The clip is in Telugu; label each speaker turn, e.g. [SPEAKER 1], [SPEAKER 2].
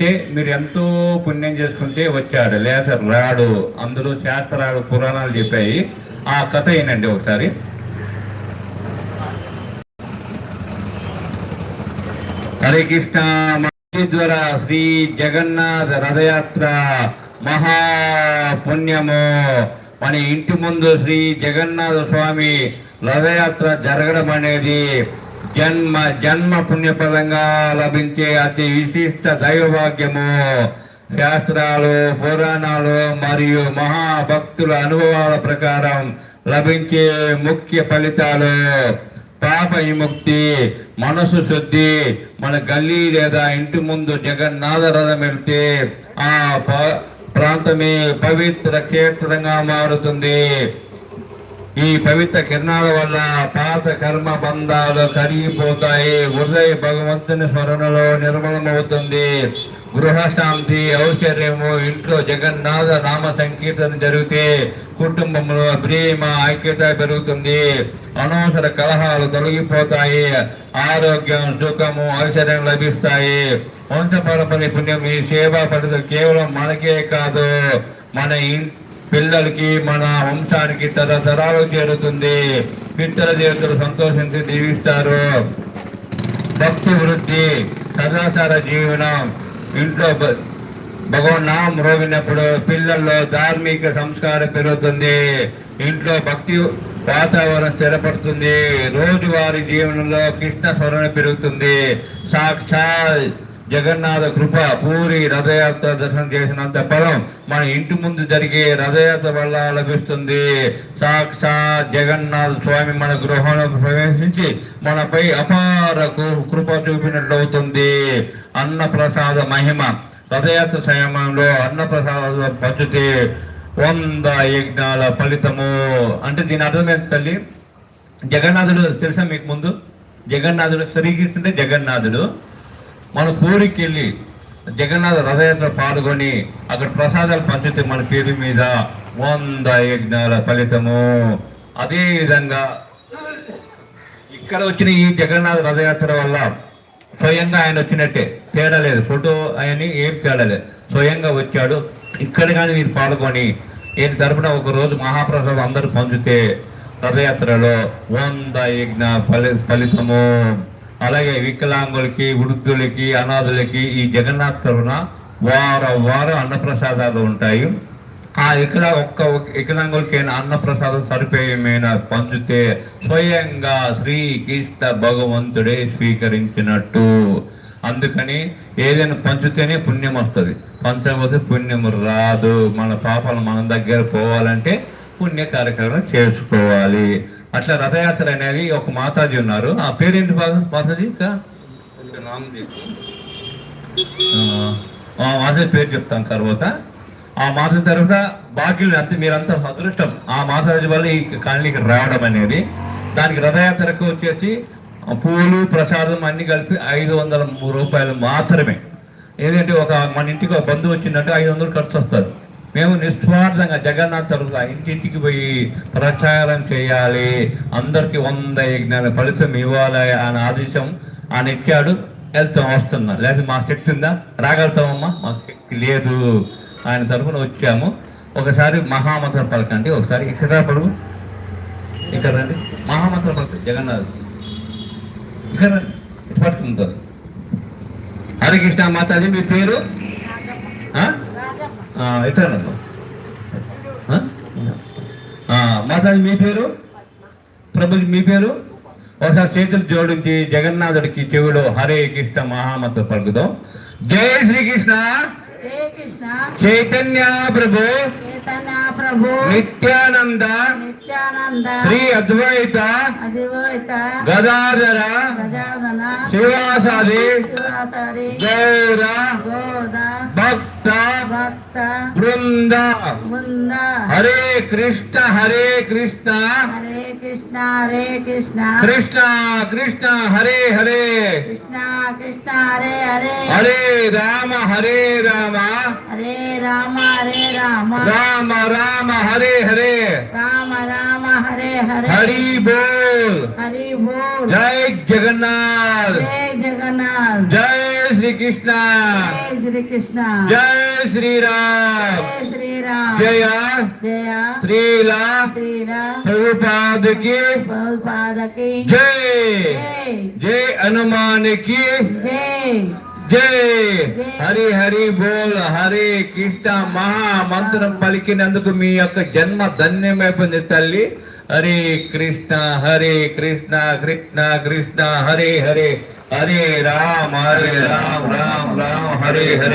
[SPEAKER 1] అంటే మీరు ఎంతో పుణ్యం చేసుకుంటే వచ్చాడు లేసర్ రాడు అందులో శాస్త్రాలు పురాణాలు చెప్పాయి. ఆ కథ ఏనండి ఒకసారి. హరే కృష్ణ మహేశ్వర శ్రీ జగన్నాథ రథయాత్ర మహా పుణ్యము మన ఇంటి ముందు శ్రీ జగన్నాథ స్వామి రథయాత్ర జరగడం అనేది జన్మ జన్మ పుణ్యఫలంగా లభించే అతి విశిష్ట దైవభాగ్యము శాస్త్రాలు పురాణాలు మరియు మహాభక్తుల అనుభవాల ప్రకారం లభించే ముఖ్య ఫలితాలు. పాప విముక్తి మనసు శుద్ధి మన గల్లీ లేదా ఇంటి ముందు జగన్నాథ రథం వెళ్తే ఆ ప్రాంతమే పవిత్ర క్షేత్రంగా మారుతుంది. ఈ పవిత్ర కిరణాల వల్ల పాత కర్మ బంధాలు కరిగిపోతాయి హృదయ భగవంతుని స్మరణలో నిర్మలమవుతుంది. గృహశాంతి ఔశ్వర్యము ఇంట్లో జగన్నాథ నామ సంకీర్తన జరిగితే కుటుంబంలో ప్రేమ ఐక్యత పెరుగుతుంది. అనవసర కలహాలు తొలగిపోతాయి. ఆరోగ్యం సుఖము ఐశ్వర్యం లభిస్తాయి. వంశపరపరి పుణ్యం ఈ సేవా పరిధి కేవలం మనకే కాదు మన ఇంటి పిల్లలకి మన వంశానికి తరతరాలు చేరుతుంది. పిత్తల దేవతలు సంతోషించి దీవిస్తారు. భక్తి వృద్ధి సదాచార జీవనం. ఇంట్లో భ- భగవన్ నామం రోగినప్పుడు పిల్లల్లో ధార్మిక సంస్కారం పెరుగుతుంది. ఇంట్లో భక్తి వాతావరణం స్థిరపడుతుంది. రోజువారీ జీవనంలో కృష్ణ స్మరణ పెరుగుతుంది. సాక్షాత్ జగన్నాథ కృప పూరి రథయాత్ర దర్శనం చేసినంత ఫలం మన ఇంటి ముందు జరిగే రథయాత్ర వల్ల లభిస్తుంది. సాక్షాత్ జగన్నాథ స్వామి మన గృహంలో ప్రవేశించి మనపై అపార కృప చూపినట్లు అవుతుంది అన్న ప్రసాద మహిమ రథయాత్ర సమయంలో అన్న ప్రసాద పంచితే వంద యజ్ఞాల ఫలితము. అంటే దీని అర్థమైంది తల్లి? జగన్నాథుడు తెలుసా మీకు ముందు? జగన్నాథుడు శ్రీకృష్ణుడే జగన్నాథుడు. మన పూరికి వెళ్ళి జగన్నాథ రథయాత్ర పాల్గొని అక్కడ ప్రసాదాలు పంచితే మన పేరు మీద వంద యజ్ఞాల ఫలితము. అదేవిధంగా ఇక్కడ వచ్చిన ఈ జగన్నాథ రథయాత్ర వల్ల స్వయంగా ఆయన వచ్చినట్టే. తేడా లేదు. ఫోటో ఆయన ఏం తేడా లేదు. స్వయంగా వచ్చాడు. ఇక్కడ కానీ మీరు పాల్గొని ఈయన తరపున ఒక రోజు మహాప్రసాదం అందరూ పంచితే రథయాత్రలో వంద యజ్ఞ ఫలి ఫలితము. అలాగే వికలాంగులకి వృద్ధులకి అనాథులకి ఈ జగన్నాథ్ తరుణ వారం వారం అన్నప్రసాదాలు ఉంటాయి. ఆ ఇక్కడ ఒక్క వికలాంగులకి అన్నప్రసాదం సరిపోయమైనా పంచితే స్వయంగా శ్రీకృష్ణ భగవంతుడే స్వీకరించినట్టు. అందుకని ఏదైనా పంచితేనే పుణ్యం వస్తుంది. పంచకపోతే పుణ్యం రాదు. మన పాపాలు మన దగ్గర పోవాలంటే పుణ్య కార్యక్రమం చేసుకోవాలి. అట్లా రథయాత్ర అనేది ఒక మాతాజీ ఉన్నారు. ఆ పేరేంటి మాతాజీ? ఆ మాత పేరు చెప్తాను తర్వాత. ఆ మాత తర్వాత భాగ్యులు అంతే మీరంతా అదృష్టం. ఆ మాతాజీ వల్ల ఈ కాలనీకి రావడం అనేది. దానికి రథయాత్రకు వచ్చేసి పూలు ప్రసాదం అన్ని కలిపి ఐదు వందల రూపాయలు మాత్రమే. ఏదంటే ఒక మన ఇంటికి ఒక బంధువు వచ్చిందంటే ఐదు వందలు ఖర్చు వస్తుంది. మేము నిస్వార్థంగా జగన్నాథ్ తరఫున ఇంటింటికి పోయి ప్రచారం చేయాలి. అందరికి వంద యజ్ఞాల ఫలితం ఇవ్వాలి అని ఆదేశం ఆయన ఇచ్చాడు వెళ్తాం వస్తున్నా. లేదా మా శక్తి ఉందా? రాగలుగుతామమ్మా? మాకు శక్తి లేదు. ఆయన తరఫున వచ్చాము. ఒకసారి మహామంత్రం పలకండి ఒకసారి ఇక్కడ పడు ఇక్కడ రండి. మహామంత్రం పలకండి జగన్నాథ్. ఇక్కడ రండి. ఇటు పట్టుకుంటారు. హరే మాతాజీ మీ పేరు? ఆ, మాతాజీ మీ పేరు? ప్రభుజీ మీ పేరు? ఒకసారి చేతులు జోడించి జగన్నాథుడికి చెవిలో హరే కృష్ణ మహామంత్రం పలుకుదాం. జై శ్రీకృష్ణ. చైతన్య ప్రభు.
[SPEAKER 2] చైతన్య ప్రభు.
[SPEAKER 1] నిత్యానంద
[SPEAKER 2] నిత్యానంద
[SPEAKER 1] శ్రీ అద్వైత
[SPEAKER 2] అధివైత
[SPEAKER 1] గదాధర
[SPEAKER 2] గజానన
[SPEAKER 1] శివాసాది
[SPEAKER 2] శివాసారి
[SPEAKER 1] గౌర
[SPEAKER 2] గోద
[SPEAKER 1] భక్త
[SPEAKER 2] భక్త
[SPEAKER 1] బృంద
[SPEAKER 2] ముంద
[SPEAKER 1] హరే కృష్ణ హరే కృష్ణ
[SPEAKER 2] హరే కృష్ణ హరే కృష్ణ.
[SPEAKER 1] కృష్ణ కృష్ణ హరే హరే.
[SPEAKER 2] కృష్ణ కృష్ణ హరే హరే.
[SPEAKER 1] హరే రామ హరే రామ.
[SPEAKER 2] హరే రామ హరే రామ
[SPEAKER 1] రామ. రామ హరే హరే
[SPEAKER 2] రామ రామ హరే హరే
[SPEAKER 1] హరి బోల్
[SPEAKER 2] హరి బోల్
[SPEAKER 1] జై జగన్నాథ్
[SPEAKER 2] జై జగన్నాథ్
[SPEAKER 1] జై శ్రీకృష్ణ
[SPEAKER 2] జై శ్రీకృష్ణ
[SPEAKER 1] జై శ్రీరామ్
[SPEAKER 2] జై శ్రీరామ్
[SPEAKER 1] జయ
[SPEAKER 2] జయ
[SPEAKER 1] శ్రీల
[SPEAKER 2] శ్రీరామ్
[SPEAKER 1] ప్రభుపాదకి
[SPEAKER 2] ప్రభుపాదకి
[SPEAKER 1] జై
[SPEAKER 2] జై
[SPEAKER 1] జై హనుమానికి
[SPEAKER 2] జై
[SPEAKER 1] జై. హరి హరి బోల్ హరి కీర్త మహా మంత్రం పలికినందుకు మీ యొక్క జన్మ ధన్యమైపోయింది తల్లి. హరే కృష్ణ హరే కృష్ణ కృష్ణ కృష్ణ హరే హరే. హరే రామ హరే రామ రామ రామ హరే హరే.